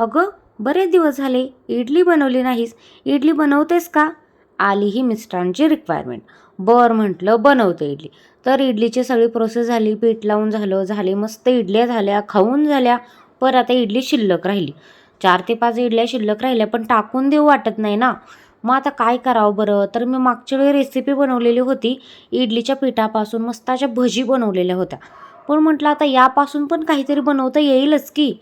अगं बरेच दिवस झाले. इडली बनवली नाहीस. इडली बनवतेस का? आली ही मिस्टरांची रिक्वायरमेंट बरं म्हटलं बनवते इडली. तर इडलीची सगळी प्रोसेस झाली पीठ लावून झालं झाले मस्त इडल्या झाल्या खाऊन झाल्या. पर आता इडली शिल्लक राहिली. चार ते पाच इडल्या शिल्लक राहिल्या पण टाकून देऊ वाटत नाही ना. मग आता काय करावं बरं? तर मी मागच्या वेळी रेसिपी बनवलेली होती. इडलीच्या पिठापासून मस्ताच्या भजी बनवलेल्या होत्या. पण म्हटलं आता यापासून पण काहीतरी बनवता येईलच की.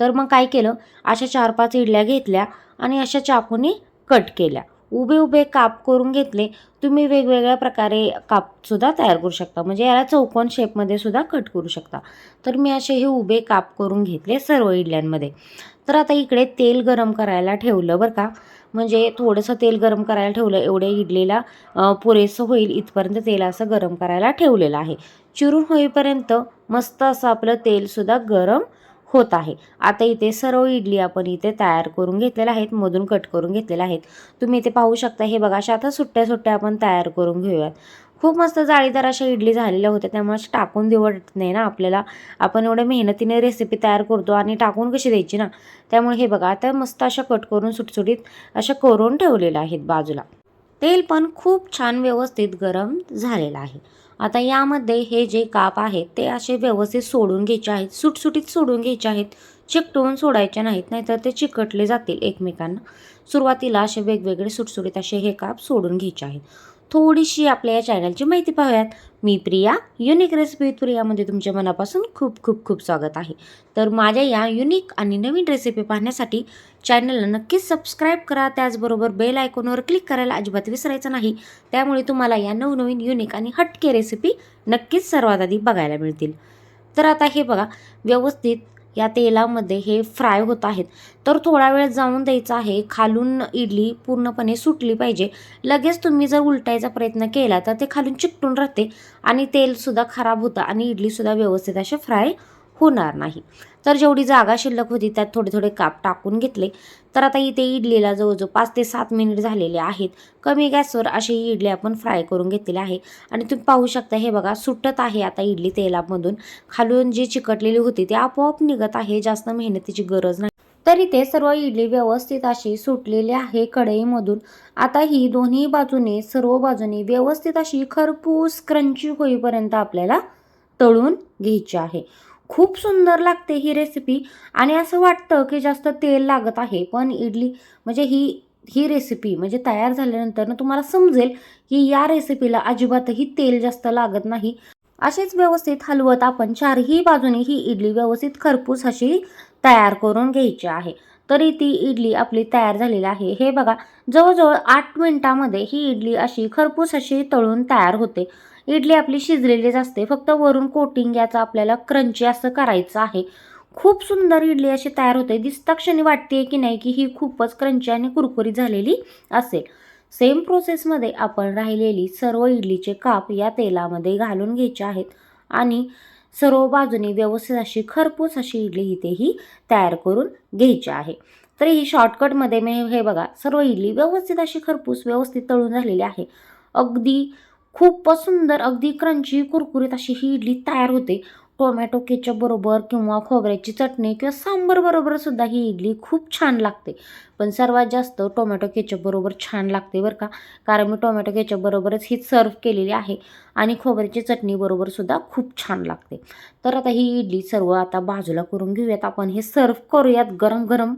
तर मग काय केलं? अशा चार पाच इडल्या घेतल्या आणि अशा चाकूने कट केल्या. उभे उभे काप करून घेतले. तुम्ही वेगवेगळ्या प्रकारे कापसुद्धा तयार करू शकता. म्हणजे याला चौकोन शेपमध्ये सुद्धा कट करू शकता. तर मी असे हे उभे काप करून घेतले सर्व इडल्यांमध्ये. तर आता इकडे तेल गरम करायला ठेवलं बरं का. म्हणजे थोडंसं तेल गरम करायला ठेवलं. एवढ्या इडलीला पुरेसं होईल इथपर्यंत तेल असं गरम करायला ठेवलेलं आहे. चिरून होईपर्यंत मस्त असं आपलं तेलसुद्धा गरम होत आहे. आता इथे सर्व इडली आपण इथे तयार करून घेतलेल्या आहेत मधून कट करून घेतलेल्या आहेत. तुम्ही इथे पाहू शकता हे बघा अशा आता सुट्ट्या सुट्ट्या आपण तयार करून घेऊयात. खूप मस्त जाळीदार अशा इडली झालेल्या होत्या त्यामुळे टाकून देवडत नाही ना आपल्याला. आपण एवढ्या मेहनतीने रेसिपी तयार करतो आणि टाकून कशी द्यायची ना? त्यामुळे हे बघा आता मस्त अशा कट करून सुटसुटीत अशा करून ठेवलेल्या आहेत बाजूला. तेल पण खूप छान व्यवस्थित गरम झालेलं आहे. आता यामध्ये हे जे काप आहेत ते असे व्यवस्थित सोडून घ्यायचे आहेत. सुटसुटीत सोडून घ्यायचे आहेत. चिकटवून सोडायचे नाहीत नाहीतर ते चिकटले जातील एकमेकांना. सुरुवातीला असे वेगवेगळे सुटसुटीत असे हे काप सोडून घ्यायचे आहेत. थोडीशी आपल्या या चॅनलची माहिती पाहूयात. मी प्रिया युनिक रेसिपी विथ प्रियामध्ये तुमच्या मनापासून खूप खूप खूप स्वागत आहे. तर माझ्या या युनिक आणि नवीन रेसिपी पाहण्यासाठी चॅनलला नक्कीच सबस्क्राईब करा. त्याचबरोबर बेल आयकॉनवर क्लिक करायला अजिबात विसरायचं नाही. त्यामुळे तुम्हाला या नवनवीन युनिक आणि हटके रेसिपी नक्कीच सर्वात आधी बघायला मिळतील. तर आता हे बघा व्यवस्थित या तेलामध्ये हे फ्राय होत आहेत. तर थोडा वेळ जाऊन द्यायचा आहे. खालून इडली पूर्णपणे सुटली पाहिजे. लगेच तुम्ही जर उलटायचा प्रयत्न केला तर ते खालून चिकटून राहते आणि तेलसुद्धा खराब होतं आणि इडलीसुद्धा व्यवस्थित असे फ्राय होणार नाही. तर जेवढी जागा शिल्लक होती त्यात थोडे थोडे काप टाकून घेतले. तर आता इथे इडलीला जवळजवळ पाच ते सात मिनिट झालेले आहेत. कमी गॅसवर अशी ही इडली आपण फ्राय करून घेतलेली आहे. आणि तुम्ही पाहू शकता हे बघा सुटत आहे आता इडली तेलामधून. खालून जी चिकटलेली होती ती आपोआप निघत आहे. जास्त मेहनतीची गरज नाही. तर इथे सर्व इडली व्यवस्थित अशी सुटलेली आहे कढईमधून. आता ही दोन्ही बाजूने सर्व बाजूने व्यवस्थित अशी खरपूस क्रंची होईपर्यंत आपल्याला तळून घ्यायची आहे. खूप सुंदर लागते ही रेसिपी आणि असं वाटतं की जास्त तेल लागत आहे पण इडली म्हणजे ही ही रेसिपी म्हणजे तयार झाल्यानंतर ना तुम्हाला समजेल की या रेसिपीला अजिबातही तेल जास्त लागत नाही. असेच व्यवस्थित हलवत आपण चारही बाजूने ही इडली व्यवस्थित खरपूस अशी तयार करून घ्यायची आहे. तरी ती इडली आपली तयार झालेली आहे. हे बघा जवळजवळ आठ मिनिटामध्ये ही इडली अशी खरपूस अशी तळून तयार होते. इडली आपली शिजलेलीच असते फक्त वरून कोटिंग याचं आपल्याला क्रंची असं करायचं आहे. खूप सुंदर इडली अशी तयार होते. दिसता क्षणी वाटते की नाही की ही खूपच क्रंची आणि कुरकुरीत झालेली असेल. सेम प्रोसेसमध्ये आपण राहिलेली सर्व इडलीचे काप या तेलामध्ये घालून घ्यायचे आहेत. आणि सर्व बाजूने व्यवस्थित अशी खरपूस अशी इडली इथेही तयार करून घ्यायची आहे. तर ही शॉर्टकटमध्ये मी हे बघा सर्व इडली व्यवस्थित अशी खरपूस व्यवस्थित तळून झालेली आहे. अगदी खूपच सुंदर अगदी क्रंची कुरकुरीत अशी ही इडली तयार होते. टोमॅटो केचप बरोबर किंवा खोबऱ्याची चटणी किंवा सांबर बरोबर सुद्धा ही इडली खूप छान लागते. पण सर्वात जास्त टोमॅटो केचप बरोबर छान लागते बरं का. कारण मी टोमॅटो केचप बरोबरच ही सर्व केलेली आहे आणि खोबऱ्याची चटणी बरोबर सुद्धा खूप छान लागते. तर आता ही इडली सर्व आता बाजूला करून घेऊयात. आपण हे सर्व करूयात गरम गरम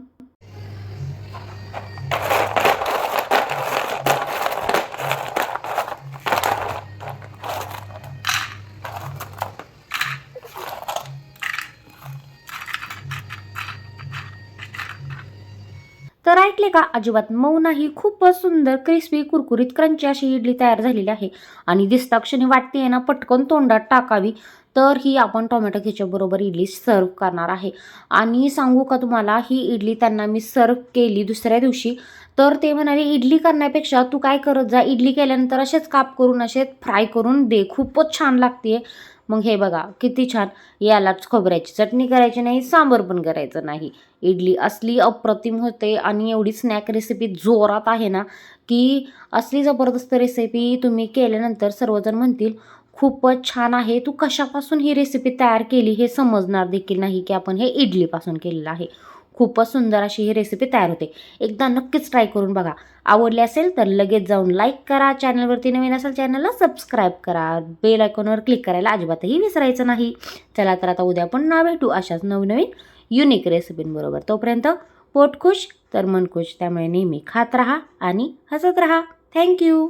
तर ऐकले का अजिबात मऊ नाही खूपच सुंदर क्रिस्पी कुरकुरीत क्रंची अशी इडली तयार झालेली आहे. आणि दिसता क्षणी वाटते ना पटकन तोंडात टाकावी तर ही आपण टोमॅटो केचपबरोबर इडली सर्व करणार आहे. आणि सांगू का तुम्हाला ही इडली त्यांना मी सर्व केली दुसऱ्या दिवशी तर ते म्हणाले इडली करण्यापेक्षा तू काय करत जा? इडली केल्यानंतर असेच काप करून असे फ्राय करून दे खूपच छान लागते मग हे बघा किती छान. यालाच खोबऱ्याची चटणी करायची नाही सांबर पण करायचं नाही. इडली असली अप्रतिम होते आणि एवढी स्नॅक रेसिपी जोरात आहे ना की असली जबरदस्त रेसिपी तुम्ही केल्यानंतर सर्वजण म्हणतील खूपच छान आहे तू कशापासून ही रेसिपी तयार केली हे समजणार देखील नाही की आपण हे इडलीपासून केलेलं आहे. खूपच सुंदर अशी ही रेसिपी तयार होते. एकदा नक्कीच ट्राय करून बघा. आवडली असेल तर लगेच जाऊन लाईक करा. चॅनलवरती नवीन असेल चॅनलला सबस्क्राईब करा. बेल आयकॉनवर क्लिक करायला अजिबातही विसरायचं नाही. चला तर आता उद्या पण ना भेटू अशाच नवनवीन युनिक रेसिपींबरोबर तोपर्यंत पोट खुश तर मन खुश. त्यामुळे नेहमी खात राहा आणि हसत राहा. थँक्यू